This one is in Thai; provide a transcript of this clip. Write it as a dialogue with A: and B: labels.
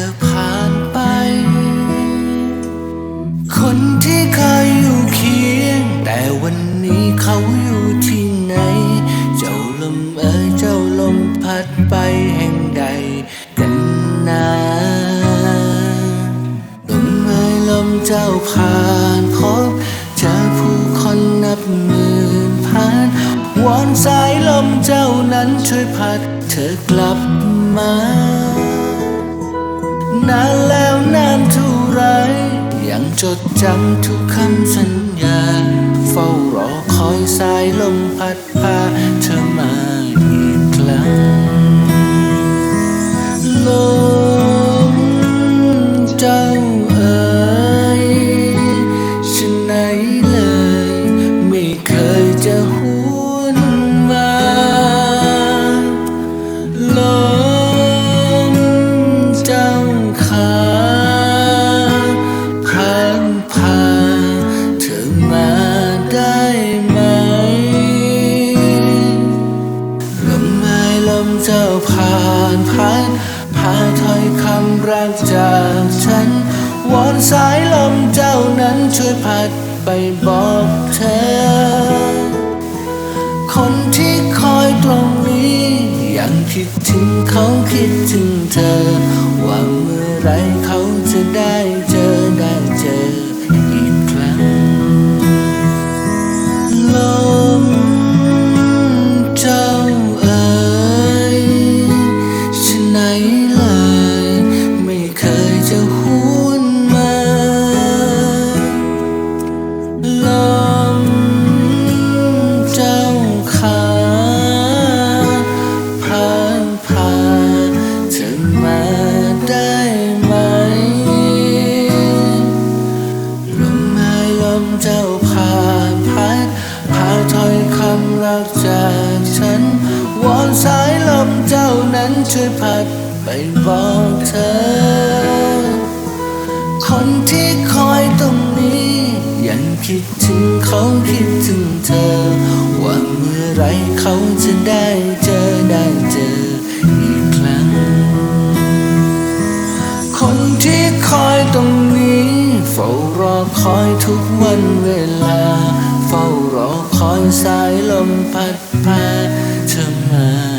A: ธอผ่านไป คนที่เคยอยู่เคียง แต่วันนี้เขาอยู่ที่ไหน เจ้าลมเอ๋ยเจ้าลมพัดไปแห่งใดกันนาลมเอ๋ยลมเจ้าผ่านพบเจอผู้คนนับหมื่นพันวอนสายลมเจ้านั้นช่วยพัดเธอกลับมา นานแล้วนานเท่าไรยังจดจำทุกคำสัญ เจ้าผ่านพัดพาถ้อยคำรักจากฉัน วอนสายลมเจ้านั้นช่วยพัดไปบอกเธอ คนที่คอยตรงนี้ยังคิดถึงเขาคิดถึงเธอ ว่าเมื่อไรเขาจะได้เจอได้ำรักจากฉัน วอนสายลมเจ้านั้นช่วยพัดไปบอกเธอ คนที่คอยตรงนี้ ยังคิดถึงเขาคิดถึงเธอ ว่าเมื่อไรเขาจะได้เจอได้เจออีกครั้ง คนที่คอยตรงนี้ เฝ้ารอคอยทุกวันเวลา เฝ้า คอยสายลมพัดพาเธอมา